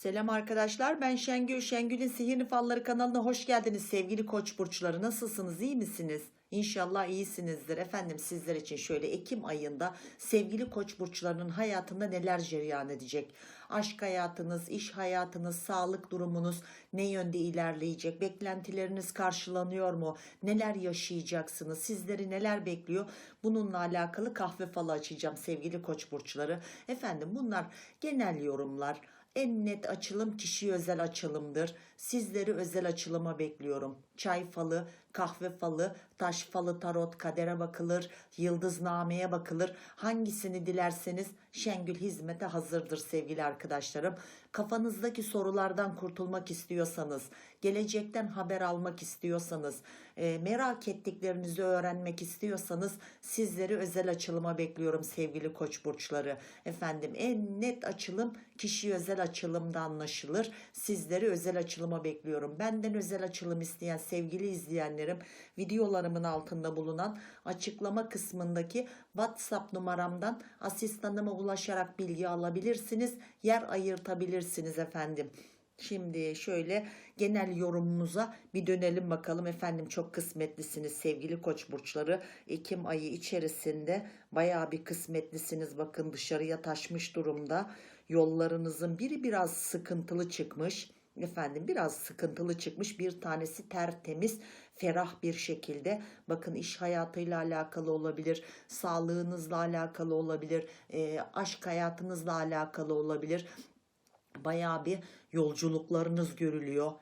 Selam arkadaşlar ben Şengül. Şengül'ün Sihirli Falları kanalına hoş geldiniz sevgili koç burçları. Nasılsınız iyi misiniz? İnşallah iyisinizdir. Efendim sizler için şöyle Ekim ayında sevgili koç burçlarının hayatında neler cereyan edecek? Aşk hayatınız, iş hayatınız, sağlık durumunuz ne yönde ilerleyecek? Beklentileriniz karşılanıyor mu? Neler yaşayacaksınız? Sizleri neler bekliyor? Bununla alakalı kahve falı açacağım sevgili koç burçları. Efendim bunlar genel yorumlar. En net açılım kişi özel açılımdır. Sizleri özel açılıma bekliyorum. Çay falı, kahve falı, taş falı, tarot, kadere bakılır, yıldıznameye bakılır. Hangisini dilerseniz Şengül hizmete hazırdır sevgili arkadaşlarım. Kafanızdaki sorulardan kurtulmak istiyorsanız, gelecekten haber almak istiyorsanız, e, merak ettiklerinizi öğrenmek istiyorsanız sizleri özel açılıma bekliyorum sevgili koç burçları. Efendim en net açılım kişi özel açılımda anlaşılır. Sizleri özel açılıma bekliyorum. Benden özel açılım isteyen sevgili izleyenlerim videolarımın altında bulunan açıklama kısmındaki WhatsApp numaramdan asistanıma ulaşarak bilgi alabilirsiniz. Yer ayırtabilirsiniz efendim. Şimdi şöyle genel yorumumuza bir dönelim bakalım. Efendim çok kısmetlisiniz sevgili koç burçları. Ekim ayı içerisinde bayağı bir kısmetlisiniz. Bakın dışarıya taşmış durumda. Yollarınızın biri biraz sıkıntılı çıkmış. Efendim biraz sıkıntılı çıkmış. Bir tanesi tertemiz ferah bir şekilde bakın iş hayatıyla alakalı olabilir sağlığınızla alakalı olabilir e, aşk hayatınızla alakalı olabilir bayağı bir yolculuklarınız görülüyor.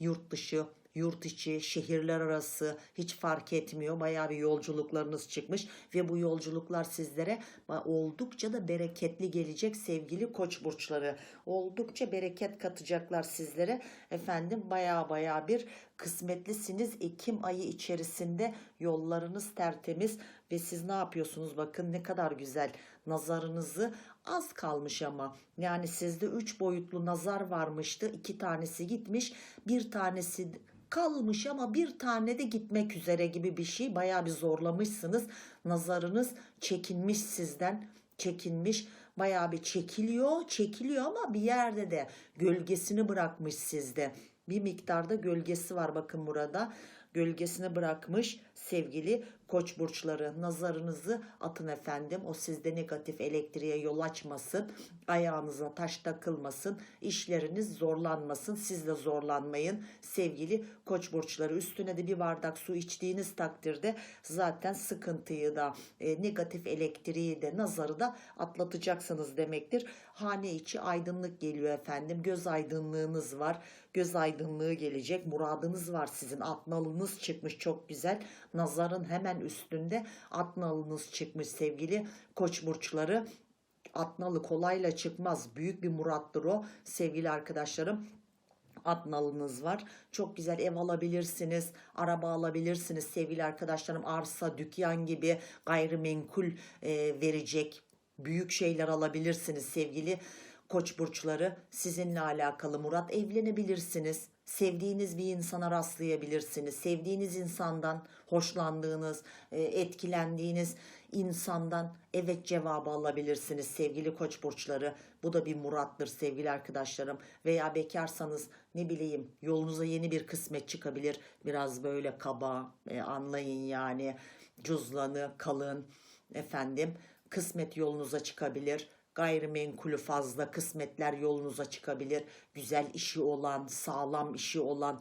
Yurt dışı, yurt içi, şehirler arası hiç fark etmiyor. Bayağı bir yolculuklarınız çıkmış ve bu yolculuklar sizlere oldukça da bereketli gelecek sevgili koç burçları. Oldukça bereket katacaklar sizlere. Efendim bayağı bayağı bir kısmetlisiniz. Ekim ayı içerisinde yollarınız tertemiz ve siz ne yapıyorsunuz? Bakın ne kadar güzel nazarınızı az kalmış ama yani sizde üç boyutlu nazar varmıştı. iki tanesi gitmiş bir tanesi kalmış ama bir tane de gitmek üzere gibi bir şey. Bayağı bir zorlamışsınız. Nazarınız çekinmiş sizden. Çekinmiş. Bayağı bir çekiliyor. Çekiliyor ama bir yerde de gölgesini bırakmış sizde. Bir miktarda gölgesi var bakın burada. Gölgesini bırakmış sevgili koç burçları nazarınızı atın efendim. O sizde negatif elektriğe yol açmasın ayağınıza taş takılmasın işleriniz zorlanmasın. Siz de zorlanmayın. Sevgili koç burçları üstüne de bir bardak su içtiğiniz takdirde zaten sıkıntıyı da e, negatif elektriği de nazarı da atlatacaksınız demektir. Hane içi aydınlık geliyor efendim. Göz aydınlığınız var. Göz aydınlığı gelecek. Muradınız var sizin. Atnalınız çıkmış. Çok güzel nazarın hemen üstünde atnalınız çıkmış sevgili koç burçları. Atnalı kolayla çıkmaz. Büyük bir murattır o sevgili arkadaşlarım atnalınız var. Çok güzel ev alabilirsiniz, araba alabilirsiniz sevgili arkadaşlarım. Arsa, dükkan gibi gayrimenkul e, verecek büyük şeyler alabilirsiniz sevgili koç burçları. Sizinle alakalı Murat evlenebilirsiniz sevdiğiniz bir insana rastlayabilirsiniz. Sevdiğiniz insandan hoşlandığınız, e, etkilendiğiniz insandan evet cevabı alabilirsiniz sevgili koç burçları. Bu da bir murattır sevgili arkadaşlarım. Veya bekarsanız ne bileyim yolunuza yeni bir kısmet çıkabilir. Biraz böyle kaba e, anlayın yani cüzlanı kalın efendim kısmet yolunuza çıkabilir gayrimenkulü fazla kısmetler yolunuza çıkabilir. Güzel işi olan, sağlam işi olan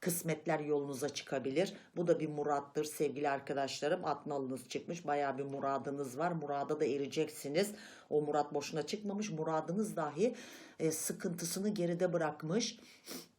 kısmetler yolunuza çıkabilir. Bu da bir murattır sevgili arkadaşlarım. Atnalınız çıkmış. Bayağı bir muradınız var. Murada da ereceksiniz. O murat boşuna çıkmamış. Muradınız dahi e, sıkıntısını geride bırakmış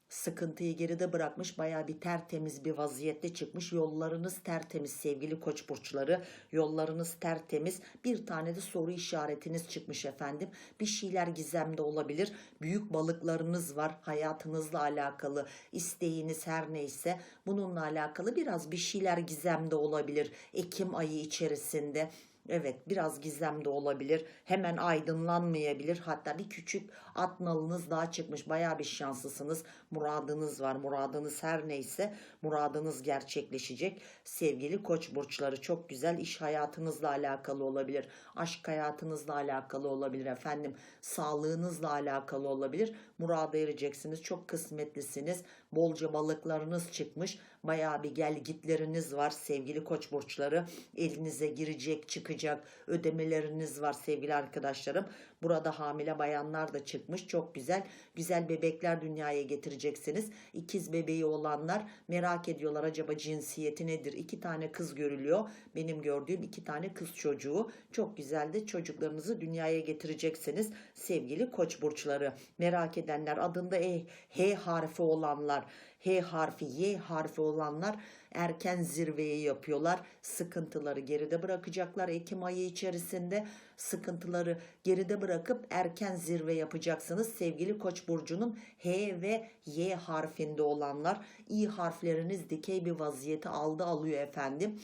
sıkıntıyı geride bırakmış baya bir tertemiz bir vaziyette çıkmış. Yollarınız tertemiz sevgili koç burçları. Yollarınız tertemiz. Bir tane de soru işaretiniz çıkmış efendim. Bir şeyler gizemde olabilir. Büyük balıklarınız var hayatınızla alakalı. İsteğiniz her neyse bununla alakalı biraz bir şeyler gizemde olabilir. Ekim ayı içerisinde. Evet biraz gizem de olabilir. Hemen aydınlanmayabilir. Hatta bir küçük at nalınız daha çıkmış. Bayağı bir şanslısınız. Muradınız var. Muradınız her neyse muradınız gerçekleşecek. Sevgili koç burçları çok güzel iş hayatınızla alakalı olabilir. Aşk hayatınızla alakalı olabilir efendim. Sağlığınızla alakalı olabilir. Murada ereceksiniz. Çok kısmetlisiniz. Bolca balıklarınız çıkmış. Bayağı bir gel gitleriniz var sevgili koç burçları. Elinize girecek çıkacak ödemeleriniz var sevgili arkadaşlarım. Burada hamile bayanlar da çıkmış. Çok güzel. Güzel bebekler dünyaya getireceksiniz. İkiz bebeği olanlar merak ediyorlar acaba cinsiyeti nedir? İki tane kız görülüyor. Benim gördüğüm iki tane kız çocuğu. Çok güzel de çocuklarınızı dünyaya getireceksiniz. Sevgili koç burçları. Merak edenler adında E, H harfi olanlar H harfi, Y harfi olanlar erken zirveyi yapıyorlar. Sıkıntıları geride bırakacaklar Ekim ayı içerisinde. Sıkıntıları geride bırakıp erken zirve yapacaksınız. Sevgili Koç burcunun H ve Y harfinde olanlar İ harfleriniz dikey bir vaziyeti aldı alıyor efendim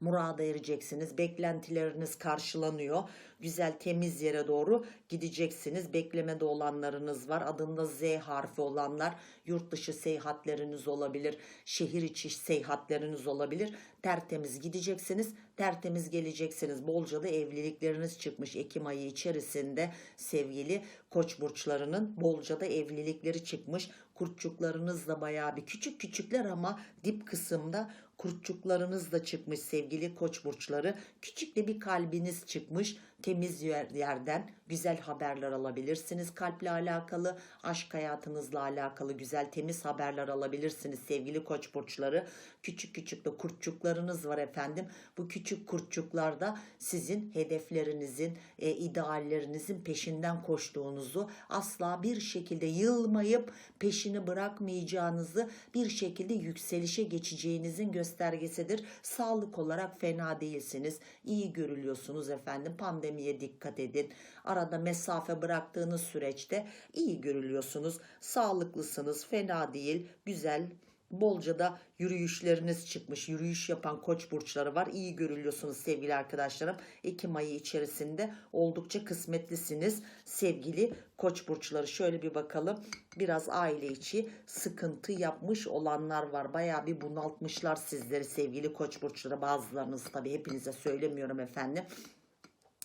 murada ereceksiniz. Beklentileriniz karşılanıyor. Güzel temiz yere doğru gideceksiniz. Beklemede olanlarınız var. Adında Z harfi olanlar yurt dışı seyahatleriniz olabilir. Şehir içi seyahatleriniz olabilir. Tertemiz gideceksiniz. Tertemiz geleceksiniz. Bolca da evlilikleriniz çıkmış Ekim ayı içerisinde sevgili koç burçlarının bolca da evlilikleri çıkmış. Kurtçuklarınız da bayağı bir küçük küçükler ama dip kısımda kurtçuklarınız da çıkmış sevgili koç burçları. Küçük de bir kalbiniz çıkmış. Temiz yer- yerden güzel haberler alabilirsiniz. Kalple alakalı, aşk hayatınızla alakalı güzel temiz haberler alabilirsiniz sevgili koç burçları. Küçük küçük de kurtçuklarınız var efendim. Bu küçük kurtçuklarda sizin hedeflerinizin, e, ideallerinizin peşinden koştuğunuzu, asla bir şekilde yılmayıp peşini bırakmayacağınızı, bir şekilde yükselişe geçeceğinizin göstergesidir. Sağlık olarak fena değilsiniz. iyi görülüyorsunuz efendim. Pandemiye dikkat edin. Arada mesafe bıraktığınız süreçte iyi görülüyorsunuz. Sağlıklısınız. Fena değil. Güzel Bolca da yürüyüşleriniz çıkmış. Yürüyüş yapan koç burçları var. İyi görülüyorsunuz sevgili arkadaşlarım. Ekim ayı içerisinde oldukça kısmetlisiniz. Sevgili koç burçları şöyle bir bakalım. Biraz aile içi sıkıntı yapmış olanlar var. Bayağı bir bunaltmışlar sizleri sevgili koç burçları. Bazılarınız tabii hepinize söylemiyorum efendim.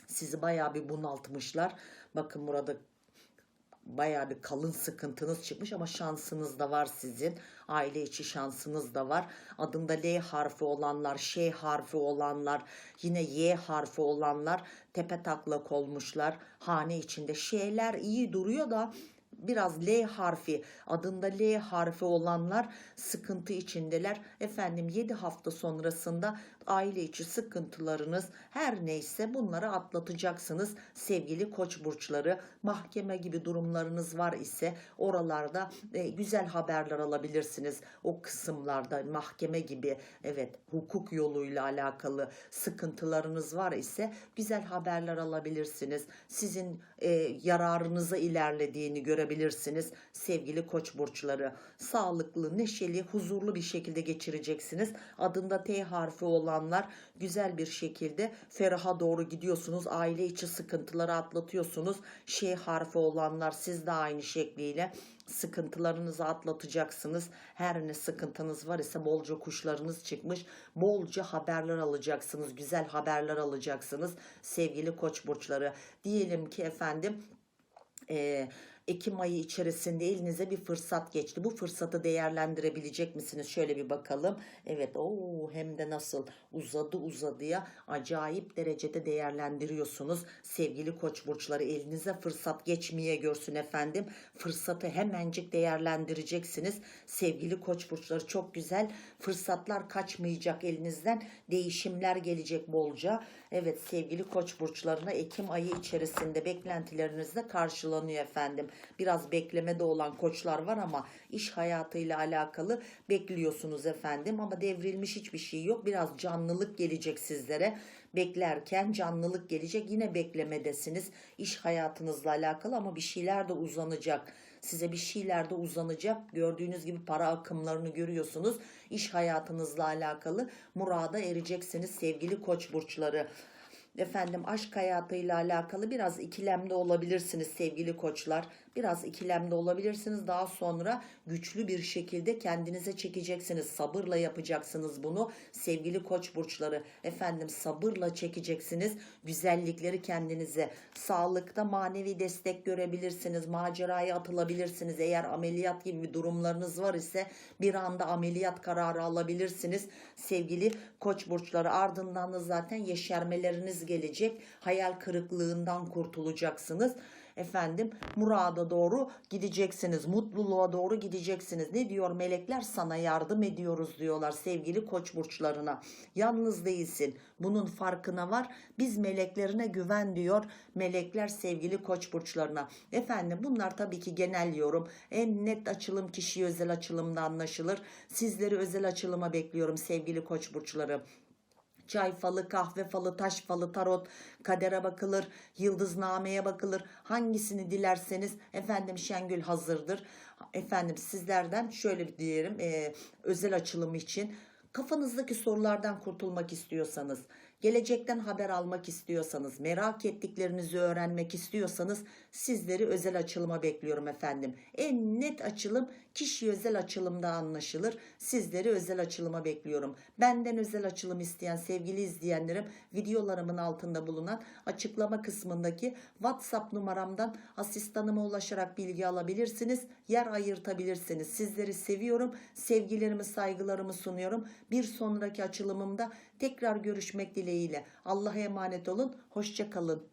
Sizi bayağı bir bunaltmışlar. Bakın burada bayağı bir kalın sıkıntınız çıkmış ama şansınız da var sizin. Aile içi şansınız da var. Adında L harfi olanlar, Ş harfi olanlar, yine Y harfi olanlar tepe taklak olmuşlar. Hane içinde şeyler iyi duruyor da biraz L harfi adında L harfi olanlar sıkıntı içindeler. Efendim 7 hafta sonrasında aile içi sıkıntılarınız her neyse bunları atlatacaksınız sevgili koç burçları. Mahkeme gibi durumlarınız var ise oralarda e, güzel haberler alabilirsiniz. O kısımlarda mahkeme gibi evet hukuk yoluyla alakalı sıkıntılarınız var ise güzel haberler alabilirsiniz. Sizin e, yararınıza ilerlediğini görebilirsiniz sevgili koç burçları. Sağlıklı, neşeli, huzurlu bir şekilde geçireceksiniz. Adında T harfi olanlar güzel bir şekilde feraha doğru gidiyorsunuz. Aile içi sıkıntıları atlatıyorsunuz. Şey harfi olanlar siz de aynı şekliyle sıkıntılarınızı atlatacaksınız. Her ne sıkıntınız var ise bolca kuşlarınız çıkmış. Bolca haberler alacaksınız. Güzel haberler alacaksınız. Sevgili koç burçları. Diyelim ki efendim eee Ekim ayı içerisinde elinize bir fırsat geçti. Bu fırsatı değerlendirebilecek misiniz? Şöyle bir bakalım. Evet, o hem de nasıl uzadı uzadıya acayip derecede değerlendiriyorsunuz. Sevgili koç burçları elinize fırsat geçmeye görsün efendim. Fırsatı hemencik değerlendireceksiniz. Sevgili koç burçları çok güzel. Fırsatlar kaçmayacak elinizden. Değişimler gelecek bolca. Evet sevgili koç burçlarına Ekim ayı içerisinde beklentilerinizde karşılanıyor efendim. Biraz beklemede olan koçlar var ama iş hayatıyla alakalı bekliyorsunuz efendim ama devrilmiş hiçbir şey yok. Biraz canlılık gelecek sizlere. Beklerken canlılık gelecek. Yine beklemedesiniz. İş hayatınızla alakalı ama bir şeyler de uzanacak. Size bir şeyler de uzanacak. Gördüğünüz gibi para akımlarını görüyorsunuz. İş hayatınızla alakalı murada ereceksiniz sevgili koç burçları. Efendim aşk hayatıyla alakalı biraz ikilemde olabilirsiniz sevgili koçlar. Biraz ikilemde olabilirsiniz. Daha sonra güçlü bir şekilde kendinize çekeceksiniz. Sabırla yapacaksınız bunu. Sevgili koç burçları efendim sabırla çekeceksiniz. Güzellikleri kendinize. Sağlıkta manevi destek görebilirsiniz. Maceraya atılabilirsiniz. Eğer ameliyat gibi bir durumlarınız var ise bir anda ameliyat kararı alabilirsiniz. Sevgili koç burçları ardından da zaten yeşermeleriniz gelecek. Hayal kırıklığından kurtulacaksınız efendim murada doğru gideceksiniz. Mutluluğa doğru gideceksiniz. Ne diyor melekler? Sana yardım ediyoruz diyorlar sevgili koç burçlarına. Yalnız değilsin. Bunun farkına var. Biz meleklerine güven diyor. Melekler sevgili koç burçlarına. Efendim bunlar tabii ki genel yorum. En net açılım kişi özel açılımda anlaşılır. Sizleri özel açılıma bekliyorum sevgili koç burçları. Çay falı, kahve falı, taş falı, tarot, kadere bakılır, yıldıznameye bakılır. Hangisini dilerseniz efendim Şengül hazırdır. Efendim sizlerden şöyle bir diyelim e, özel açılım için kafanızdaki sorulardan kurtulmak istiyorsanız, gelecekten haber almak istiyorsanız, merak ettiklerinizi öğrenmek istiyorsanız sizleri özel açılıma bekliyorum efendim. En net açılım kişi özel açılımda anlaşılır. Sizleri özel açılıma bekliyorum. Benden özel açılım isteyen sevgili izleyenlerim videolarımın altında bulunan açıklama kısmındaki WhatsApp numaramdan asistanıma ulaşarak bilgi alabilirsiniz. Yer ayırtabilirsiniz. Sizleri seviyorum. Sevgilerimi, saygılarımı sunuyorum. Bir sonraki açılımımda tekrar görüşmek dileğiyle. Allah'a emanet olun. Hoşça kalın.